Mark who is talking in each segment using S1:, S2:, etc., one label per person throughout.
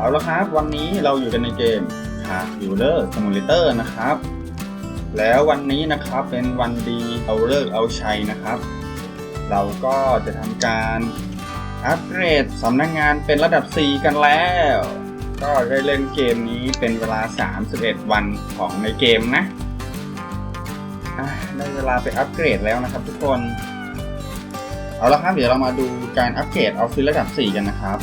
S1: เอาละครับ วันนี้เราอยู่กันในเกม Car Builder Simulator นะครับ แล้ววันนี้นะครับเป็นวันดีเอาเลิกเอาชัยนะครับ เราก็จะทำการอัปเกรดสำนักงงานเป็นระดับ 4 กันแล้ว ก็ได้เล่นเกมนี้เป็นเวลา 31 วันของในเกมนะได้เวลาไปอัปเกรดแล้วนะครับทุกคน เอาละครับเดี๋ยวเรามาดูการอัปเกรดออฟฟิศระดับ 4 กันนะครับ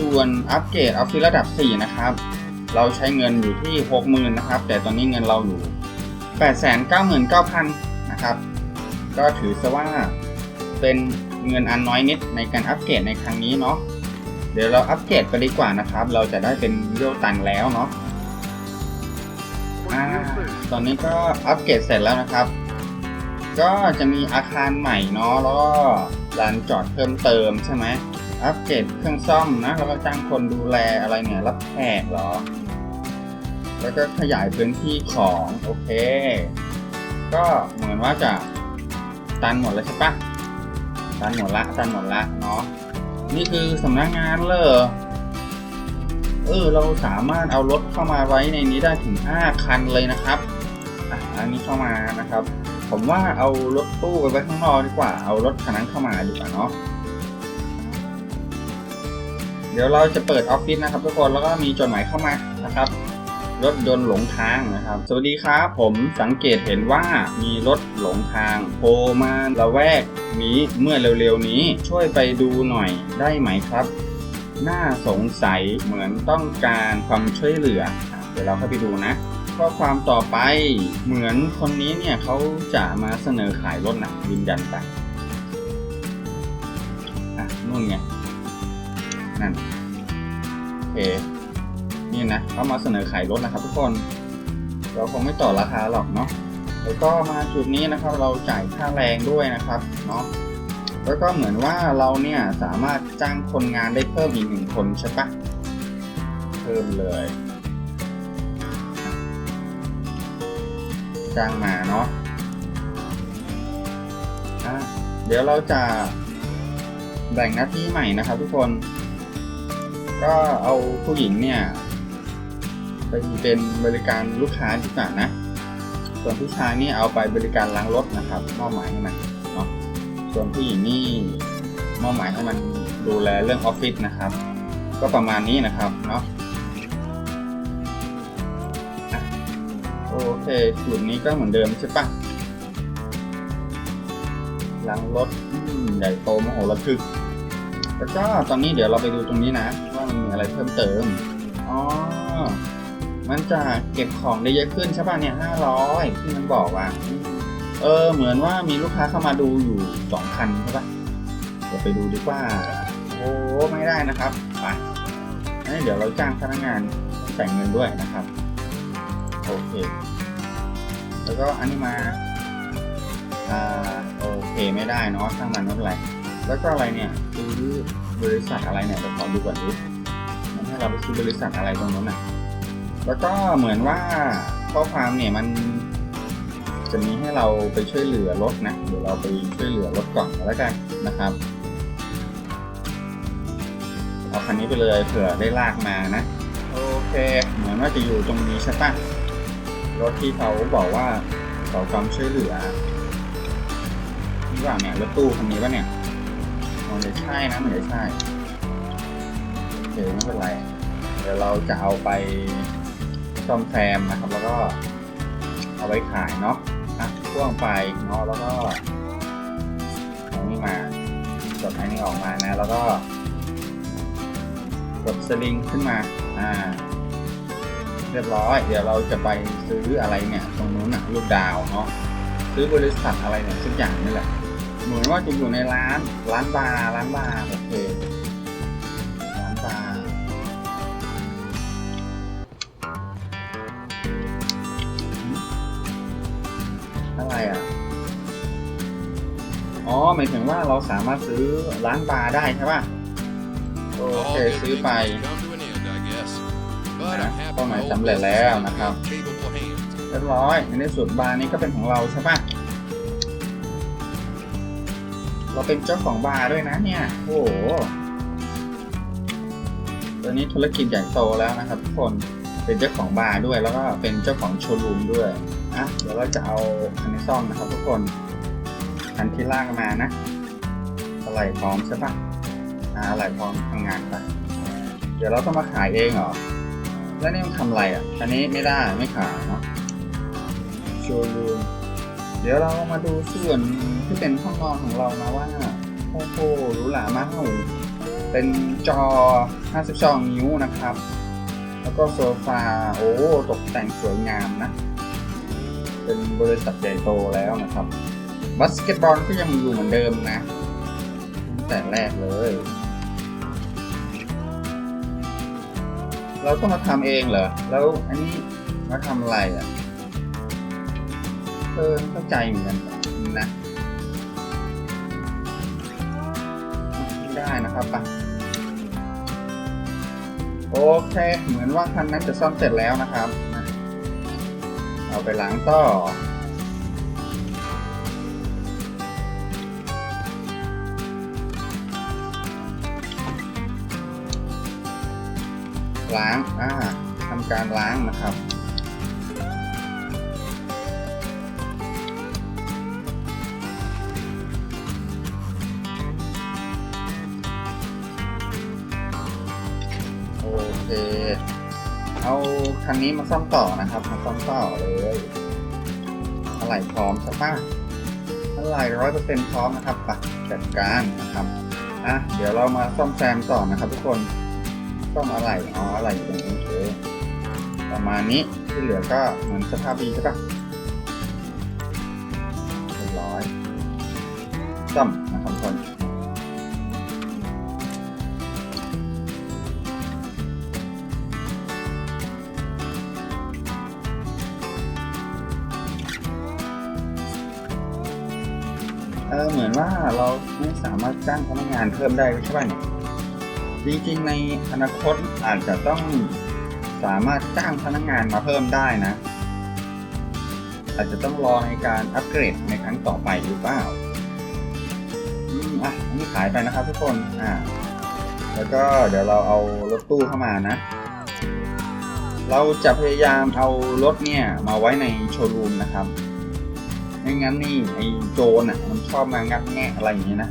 S1: ส่วนอัปเกรดออฟฟิศระดับ 4 นะครับ เราใช้เงินอยู่ที่ 60,000นะครับ แต่ตอนนี้เงินเราอยู่ 899,000 นะครับ ก็ถือซะว่าเป็นเงินอันน้อยนิดในการอัปเกรดในครั้งนี้เนาะ เดี๋ยวเราอัปเกรดไปดีกว่านะครับ เราจะได้เป็นเรียตันแล้วเนาะอ่าตอนนี้ก็อัปเกรดเสร็จแล้วนะครับ ก็จะมีอาคารใหม่เนาะ แล้วก็ลานจอดเพิ่มเติมใช่ไหม อัปเกรดเครื่องซ่อมนะ แล้วก็จ้างคนดูแลอะไรเนี่ย รับแขกเหรอ แล้วก็ขยายพื้นที่ของ โอเค ก็เหมือนว่าจะตันหมดแล้วใช่ปะตันหมดละตันหมดละเนาะ นี่คือสำนักงานเลยเหรอเออ เราสามารถเอารถเข้ามาไว้ในนี้ได้ถึง 5 คันเลยนะครับ อะอันนี้เข้ามานะครับ ผมว่าเอารถตู้ไปไว้ข้างนอกดีกว่า เอารถคันนั้นเข้ามาดีกว่าเนาะ เดี๋ยวเราจะเปิดออฟฟิศนะครับทุกคนแล้วก็มีจดหมายเข้ามานะครับ รถยนต์หลงทางนะครับ สวัสดีครับผมสังเกตเห็นว่ามีรถหลงทางโผล่มาละแวกนี้เมื่อเร็วๆนี้ช่วยไปดูหน่อยได้ไหมครับ น่าสงสัยเหมือนต้องการความช่วยเหลือเดี๋ยวเราเข้าไปดูนะข้อความต่อไปเหมือนคนนี้เนี่ยเขาจะมาเสนอขายรถนะยืนยันไปอะนู่นไง นั่นโอเคนี่นะเขามาเสนอขายรถนะครับ ทุกคน เราคงไม่ต่อราคาหรอกเนาะแล้วก็มาจุดนี้นะครับเราจ่ายค่าแรงด้วยนะครับเนาะแล้วก็เหมือนว่าเราเนี่ยสามารถจ้างคนงานได้เพิ่มอีกหนึ่งคนใช่ปะเพิ่มเลยจ้างมาเนาะอะเดี๋ยวเราจะแบ่งหน้าที่ใหม่นะครับทุกคน ก็เอาผู้หญิงเนี่ยไปเป็นบริการลูกค้าดีกว่านะ ส่วนผู้ชายนี่เอาไปบริการล้างรถนะครับมอบหมายให้มันเนาะส่วนผู้หญิงนี่มอบหมายให้มันดูแลเรื่องออฟฟิศนะครับ ก็ประมาณนี้นะครับเนาะโอเคสูตรนี้ก็เหมือนเดิมใช่ปะล้างรถใหญ่โตมโหฬารทึกแล้วก็ตอนนี้เดี๋ยวเราไปดูตรงนี้นะ ว่ามันมีอะไรเพิ่มเติม อ๋อ มันจะเก็บของได้เยอะขึ้นใช่ป่ะเนี่ยห้าร้อยที่มันบอกอะอืมเออ เหมือนว่ามีลูกค้าเข้ามาดูอยู่สองคันใช่ป่ะ เดี๋ยวไปดูดีกว่า โอ้ไม่ได้นะครับไปงั้นเดี๋ยวเราจ้างพนักงานแต่งเงินด้วยนะครับ โอเค แล้วก็อันนี้มา อ่า โอเคไม่ได้เนาะช่างมันไม่เป็นไรแล้วก็อะไรเนี่ยซื้อบริษัทอะไรเนี่ยเดี๋ยวขอดูก่อนดิ เราไปซื้อบริษัทอะไรตรงนั้นน่ะ แล้วก็เหมือนว่าข้อความเนี่ยมันจะมีให้เราไปช่วยเหลือรถนะ เดี๋ยวเราไปช่วยเหลือรถก่อนแล้วกันนะครับ เอาคันนี้ไปเลยเผื่อได้ลากมานะ โอเค เหมือนว่าจะอยู่ตรงนี้ใช่ปะรถที่เขาบอกว่าขอความช่วยเหลือนี่ว่าเนี่ยรถตู้คันนี้ปะเนี่ยมันจะใช่นะมันจะใช่ อไม่เป็นไร เดี๋ยวเราจะเอาไปซ่อมแซมนะครับ แล้วก็เอาไว้ขายเนาะอะพ่วงไปเนาะแล้วก็เอานี่มากดไอ้นี่ออกมานะ แล้วก็กดสลิงขึ้นมา อ่า เรียบร้อย เดี๋ยวเราจะไปซื้ออะไรเนี่ย ตรงนู้นนะลูกดาวเนาะ ซื้อบริษัทอะไรเนี่ยทุกอย่างนี่แหละ เหมือนว่าจะอยู่ในร้าน ร้านบาร์ ร้านบาร์ โอเค หมายถึงว่าเราสามารถซื้อร้านบาร์ได้ใช่ป่ะ โอเค
S2: All good
S1: ซื้อไป
S2: things come to an end, I guess. But I'm happy
S1: เป้าหมาย
S2: my old
S1: สำเร็จแล้ว
S2: business
S1: นะครับ
S2: is in capable hands.
S1: เรียบร้อย ในสุดบาร์นี้ก็เป็นของเราใช่ปะเราเป็นเจ้าของบาร์ด้วยนะเนี่ย โอ้โหตอนนี้ธุรกิจใหญ่โตแล้วนะครับทุกคน เป็นเจ้าของบาร์ด้วยแล้วก็เป็นเจ้าของโชว์รูมด้วยอะเดี๋ยวเราจะเอาคันนี้ซ่อมนะครับทุกคน คันที่ลากมานะอะไรพร้อมใช่ปะอ่าอะไรพร้อมทำงานไป เดี๋ยวเราต้องมาขายเองเหรอ แล้วนี่มันทำอะไรอะ อันนี้ไม่ได้ไม่ขายเนาะโชว์รูมเดี๋ยวเรามาดูส่วนที่เป็นห้องนอนของเรานะว่าโอ้โหหรูหรามากเป็นจอ 52 นิ้วนะครับ แล้วก็โซฟา โอ้ ตกแต่งสวยงามนะ เป็นบริษัทใหญ่โตแล้วนะครับ บาสเกตบอลก็ยังอยู่เหมือนเดิมนะตั้งแต่แรกเลย เราต้องมาทำเองเหรอ แล้วอันนี้มาทำอะไรอะ เออเข้าใจเหมือนกันนะได้นะครับปะโอเค เหมือนว่าคันนั้นจะซ่อมเสร็จแล้วนะครับ เอาไปล้างต่อ ล้างอ่าทำการล้างนะครับโอเคเอาคันนี้มาซ่อมต่อนะครับมาซ่อมต่อเลยอะไรพร้อมใช่ปะอะไรร้อยเปอร์เซ็นต์พร้อมนะครับไปจัดการนะครับอะเดี๋ยวเรามาซ่อมแซมต่อนะครับทุกคน ซ่อมอะไรอ๋ออะไรอยู่ตรงนี้โอเคประมาณนี้ที่เหลือก็เหมือนสภาพดีใช่ปะเรียบร้อยซ่อมนะครับทุกคนเออเหมือนว่าเราไม่สามารถจ้างพนักงานเพิ่มได้ใช่ป่ะเนี่ย จริงๆ ในอนาคตอาจจะต้องสามารถจ้างพนักงานมาเพิ่มได้นะ อาจจะต้องรอในการอัปเกรดในครั้งต่อไปหรือเปล่าอืมอะนนี้ขายไปนะครับทุกคนอ่าแล้วก็เดี๋ยวเราเอารถตู้เข้ามานะ เราจะพยายามเอารถเนี่ยมาไว้ในโชว์รูมนะครับไม่งั้นนี่ไอ้โจรอะมันชอบมางัดแงะอะไรอย่างนี้ยนะ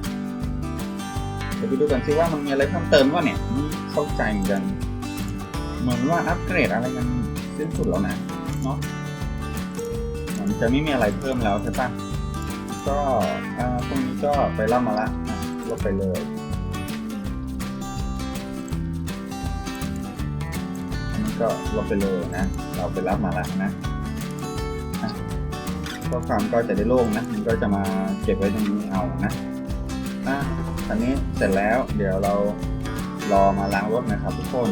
S1: เดี๋ยวไปดูกันซิว่ามันมีอะไรเพิ่มเติมว่าเนี่ยไม่เข้าใจเหมือนกัน เหมือนว่าอัปเกรดอะไรกันสิ้นสุดแล้วนะเนาะมันจะไม่มีอะไรเพิ่มแล้วใช่ปะก็ตรงนี้ก็ไปรับมาละอะลบไปเลยอันนี้ก็ลบไปเลยนะ เราไปรับมาละนะข้อความก็จะได้โล่งนะ มันก็จะมาเก็บไว้ตรงนี้เอานะอะ อันนี้เสร็จแล้วเดี๋ยวเรารอมาล้างรถนะครับทุกคน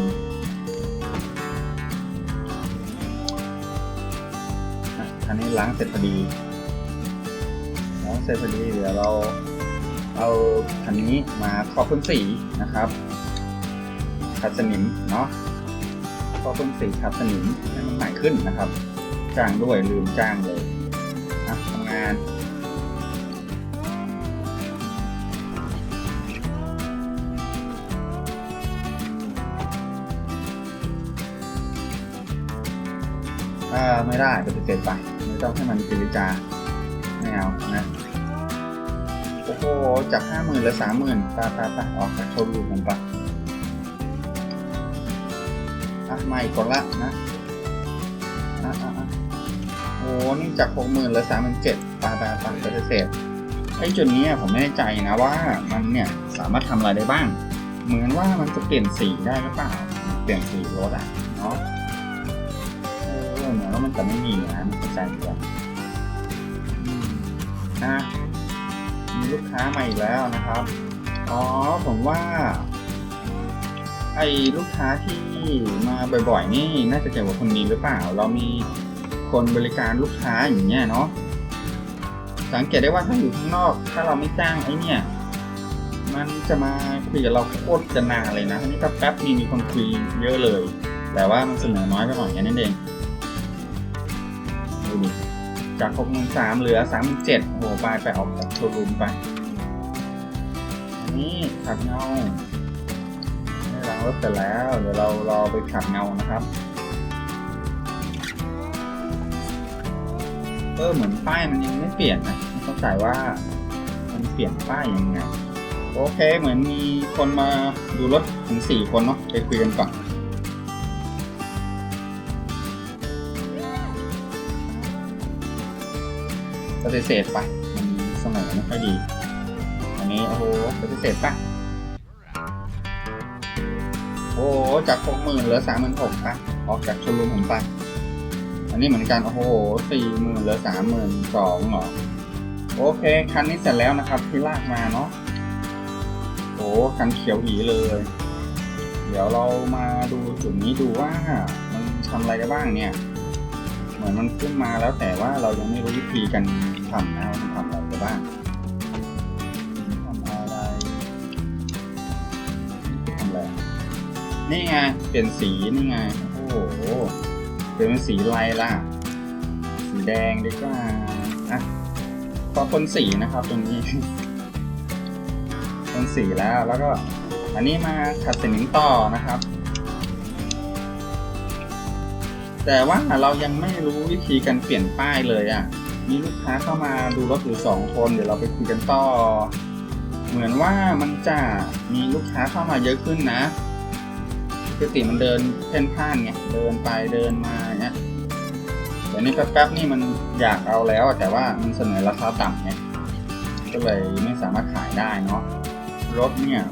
S1: อันนี้ล้างเสร็จพอดีล้างเสร็จพอดีเดี๋ยวเราเอาคันนี้มาครอบพื้นสีนะครับขัดสนิมเนาะครอบพื้นสีขัดสนิมให้มันใหม่ขึ้นนะครับ จ้างด้วยลืมจ้างเลย ไม่ได้ปฏิเสธไปไม่ต้องให้มันเจรจาไม่เอานะโอ้โหจากห้าหมื่นเหลือสามหมื่นตาตาตาออกจากโชว์รูมผมปะอะมาอีกคนละนะอะอะอะโอ้นี่จากหกหมื่นเหลือสามหมื่นเจ็ดตาตาตาปฏิเสธไอ้จุดนี้ผมไม่แน่ใจนะว่ามันเนี่ยสามารถทำอะไรได้บ้าง เหมือนว่ามันจะเปลี่ยนสีได้หรือเปล่า เปลี่ยนสีรถอะเนาะ ออเหมือนว่ามันจะไม่มีนะมันเข้าใจเหมือนกันนะมีลูกค้ามาอีกแล้วนะครับ อ๋อผมว่า ไอ้ลูกค้าที่มาบ่อยๆ นี่น่าจะเกี่ยวกับคนนี้หรือเปล่า เรามีคนบริการลูกค้าอย่างเงี้ยเนาะ สังเกตได้ว่าถ้าอยู่ข้างนอก ถ้าเราไม่จ้างไอ้เนี่ย มันจะมาคุยกับเราโคตรจะนานเลยนะอันนี้ก็แป๊บนึงมีคนคุยเยอะเลย แต่ว่ามันเสนอน้อยไปหน่อยแค่นั้นเอง ดูจากหกหมื่นสามเหลือสามหมื่นเจ็ดโอ้โหไปไปออกจากโชว์รูมไป อันนี้ขับเงาได้ล้างรถเสร็จแล้ว เดี๋ยวเรารอไปขับเงานะครับเออเหมือนป้ายมันยังไม่เปลี่ยนนะไม่เข้าใจว่ามันเปลี่ยนป้ายยังไงโอเคเหมือนมีคนมาดูรถถึงสี่คนเนาะไปคุยกันก่อน ปฏิเสธไปมันเสมอไม่ค่อยดี อันนี้โอ้โหปฏิเสธปะโอ้โหจากหกหมื่นเหลือสามหมื่นหกปะออกจากชมรมผมไป อันนี้เหมือนกันโอ้โหสี่หมื่นเหลือสามหมื่นสองเหรอโอเค คันนี้เสร็จแล้วนะครับที่ลากมาเนาะโอ้คันเขียวหีเลย เดี๋ยวเรามาดูจุดนี้ดูว่ามันทำอะไรได้บ้างเนี่ย เหมือนมันขึ้นมาแล้วแต่ว่าเรายังไม่รู้วิธีการ ทำนะว่ามันทำอะไรไปบ้างทำอะไรทำอะไร นี่ไง เปลี่ยนสีนี่ไง โอ้โห เปลี่ยนเป็นสีอะไรล่ะ สีแดงดีกว่า อะพอพ่นสีนะครับตรงนี้พ่นสีแล้ว แล้วก็ อันนี้มาขัดสนิมต่อนะครับแต่ว่าเรายังไม่รู้วิธีการเปลี่ยนป้ายเลยอะ่ะ มีลูกค้าเข้ามาดูรถอยู่สองคนเดี๋ยวเราไปคุยกันต่อ เหมือนว่ามันจะมีลูกค้าเข้ามาเยอะขึ้นนะปกติมันเดินเพ่นพ่านไงเดินไปเดินมาเนี้ยแต่นี่แป๊บๆนี่มันอยากเอาแล้วแต่ว่ามันเสนอราคาต่ำไงก็เลยไม่สามารถขายได้เนาะรถเนี่ย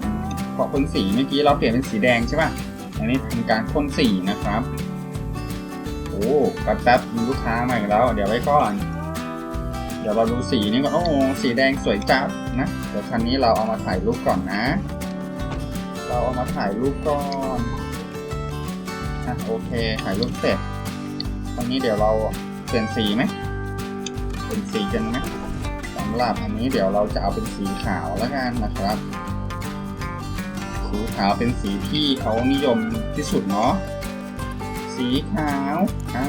S1: พอพ่นสีเมื่อกี้เราเปลี่ยนเป็นสีแดงใช่ป่ะอันนี้ทำการพ่นสีนะครับโอ้แป๊บๆมีลูกค้ามาอีกแล้ว เดี๋ยวไว้ก่อน ดี๋ยวเราดูสีนี้ก่อนโอ้สีแดงสวยจัดนะ เดี๋ยวคันนี้เราเอามาถ่ายรูปก่อนนะ เราเอามาถ่ายรูปก่อนอะโอเค ถ่ายรูปเสร็จตอนนี้เดี๋ยวเราเปลี่ยนสีไหมเปลี่ยนสีกันไหมสำหรับอันนี้เดี๋ยวเราจะเอาเป็นสีขาวแล้วกันนะครับ สีขาวเป็นสีที่เขานิยมที่สุดเนาะ สีขาว อ่า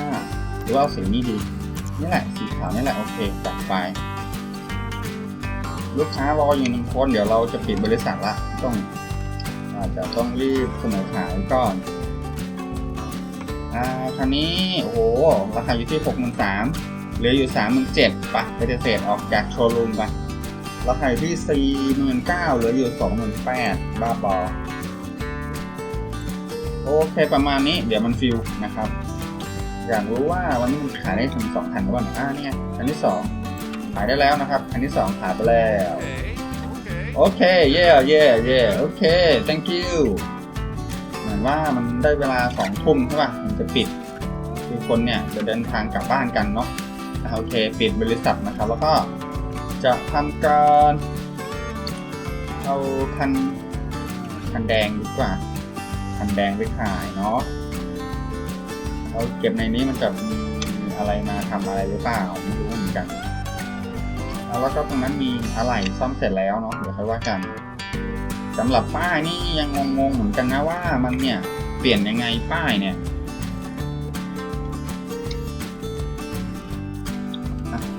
S1: หรือว่าเอาสีนี้ดี นี่แหละสี ขาวนี่แหละโอเคจัดไป ลูกค้ารออยู่หนึ่งคนเดี๋ยวเราจะปิดบริษัทละต้องอาจจะต้องรีบเสนอขายก่อนอ่าคันนี้โอ้โหราคาอยู่ที่หกหมื่นสามเหลืออยู่สามหมื่นเจ็ดปะไปเศษออกจากโชว์รูมไปราคาอยู่ที่สี่หมื่นเก้าเหลืออยู่สองหมื่นแปดบ้าบอโอเคประมาณนี้เดี๋ยวมันฟิลนะครับ อยากรู้ว่าวันนี้มันขายได้ถึงสองคันหรือเปล่าอ่าเนี่ยคันที่สองขายได้แล้วนะครับคันที่สองขายไปแล้ว
S2: Okay, okay.
S1: โอเคเย่เย่เย่โอเค thank you เหมือนว่ามันได้เวลาสองทุ่มใช่ป่ะมันจะปิด คือคนเนี่ยจะเดินทางกลับบ้านกันเนาะอะโอเค ปิดบริษัทนะครับ แล้วก็จะทำการเอาคันคันแดงดีกว่าคันแดงไปขายเนาะ เราเก็บในนี้มันจะมีอะไรมาทำอะไรหรือเปล่าไม่รู้เหมือนกัน แล้วก็ตรงนั้นมีอะไรซ่อมเสร็จแล้วเนาะเดี๋ยวค่อยว่ากันสำหรับป้ายนี่ยังงงๆเหมือนกันนะว่ามันเนี่ยเปลี่ยนยังไงป้ายเนี่ย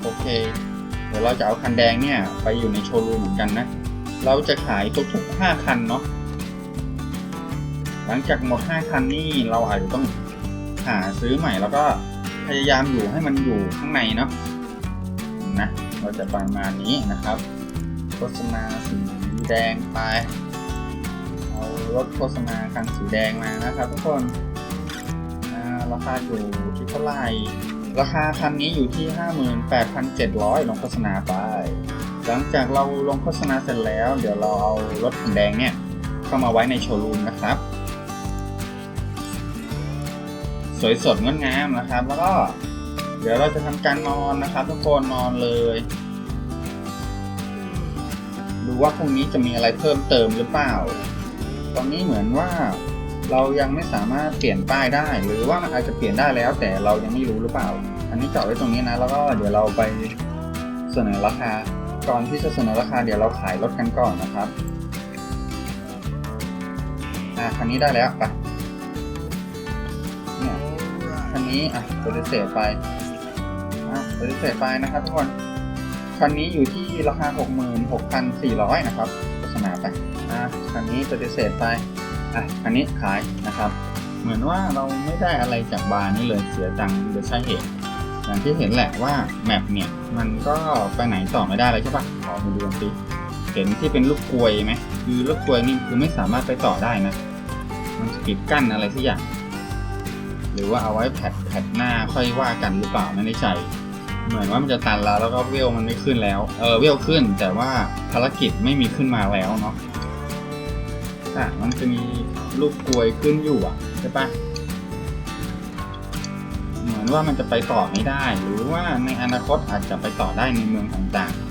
S1: โอเค เดี๋ยวเราจะเอาคันแดงเนี่ยไปอยู่ในโชว์รูมเหมือนกันนะ เราจะขายทุกๆ 5 คันเนาะ หลังจากหมด 5 คันนี่เราอาจจะต้อง หาซื้อใหม่แล้วก็พยายามอยู่ให้มันอยู่ข้างในเนาะนะเราจะประมาณนี้นะครับโฆษณาสีแดงไปเอารถโฆษณาคันสีแดงมานะครับทุกคนราคาอยู่ที่เท่าไหร่ราคาคันนี้อยู่ที่ 58,700 ลงโฆษณาไป หลังจากเราลงโฆษณาเสร็จแล้ว เดี๋ยวเราเอารถคันแดงเนี่ยเข้ามาไว้ในโชว์รูมนะครับ สวยสดงดงามนะครับ แล้วก็เดี๋ยวเราจะทำการนอนนะครับ ทุกคนนอนเลย ดูว่าพรุ่งนี้จะมีอะไรเพิ่มเติมหรือเปล่า ตอนนี้เหมือนว่าเรายังไม่สามารถเปลี่ยนป้ายได้ หรือว่ามันอาจจะเปลี่ยนได้แล้ว แต่เรายังไม่รู้หรือเปล่า อันนี้จอดไว้ตรงนี้นะ แล้วก็เดี๋ยวเราไปเสนอราคา ก่อนที่จะเสนอราคาเดี๋ยวเราขายรถกันก่อนนะครับ อะคันนี้ได้แล้วไป นนี้อะปฏิเสธไปอะปฏิเสธไปนะครับทุกคนคันนี้อยู่ที่ราคา 66,400 นะครับโฆษณาไปอะคันนี้ปฏิเสธไปอะคันนี้ขายนะครับ เหมือนว่าเราไม่ได้อะไรจากบาร์นี่เลยเสียตังค์โดยใช่เหตุอย่างที่เห็นแหละว่าแมปเนี่ยมันก็ไปไหนต่อไม่ได้เลยใช่ปะขอมาดูกันสิเห็นที่เป็นลูกกลวยไหมคือลูกกลวยนี่คือไม่สามารถไปต่อได้นะ มันจะปิดกั้นอะไรสักอย่าง หรือว่าเอาไว้แพทแพทหน้าค่อยว่ากันหรือเปล่าไม่แน่ใจ เหมือนว่ามันจะตันแล้วแล้วก็เวลมันไม่ขึ้นแล้ว เออเวลขึ้น แต่ว่าภารกิจไม่มีขึ้นมาแล้วเนาะอะมันจะมีลูกกลวยขึ้นอยู่อะใช่ปะเหมือนว่ามันจะไปต่อไม่ได้ หรือว่าในอนาคตอาจจะไปต่อได้ในเมืองต่างๆ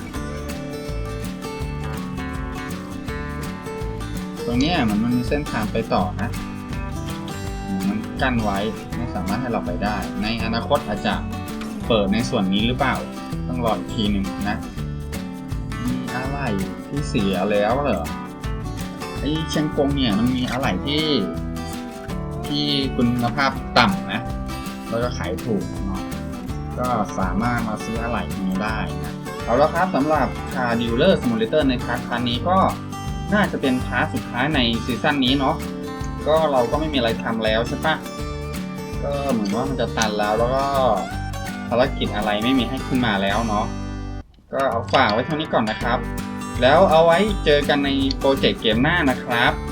S1: ตรงนี้เหมือนมันมีเส้นทางไปต่อนะ กั้นไว้ไม่สามารถให้เราไปได้ ในอนาคตอาจจะเปิดในส่วนนี้หรือเปล่า ต้องรออีกทีหนึ่งนะมีอะไรที่เสียแล้วเหรอไอเชียงกงเนี่ยมันมีอะไรที่ที่คุณภาพต่ำนะแล้วก็ขายถูกเนาะก็สามารถมาซื้ออะไรนี้ได้นะเอาละครับสำหรับ Car Dealer Simulator ในพาร์ครั้งนี้ก็น่าจะเป็นพาร์ทสุดท้ายในซีซั่นนี้เนาะ ก็เราก็ไม่มีอะไรทำแล้วใช่ปะก็เหมือนว่ามันจะตันแล้วแล้วก็ภารกิจอะไรไม่มีให้ขึ้นมาแล้วเนาะก็เอาฝากไว้เท่านี้ก่อนนะครับ แล้วเอาไว้เจอกันในโปรเจกต์เกมหน้านะครับ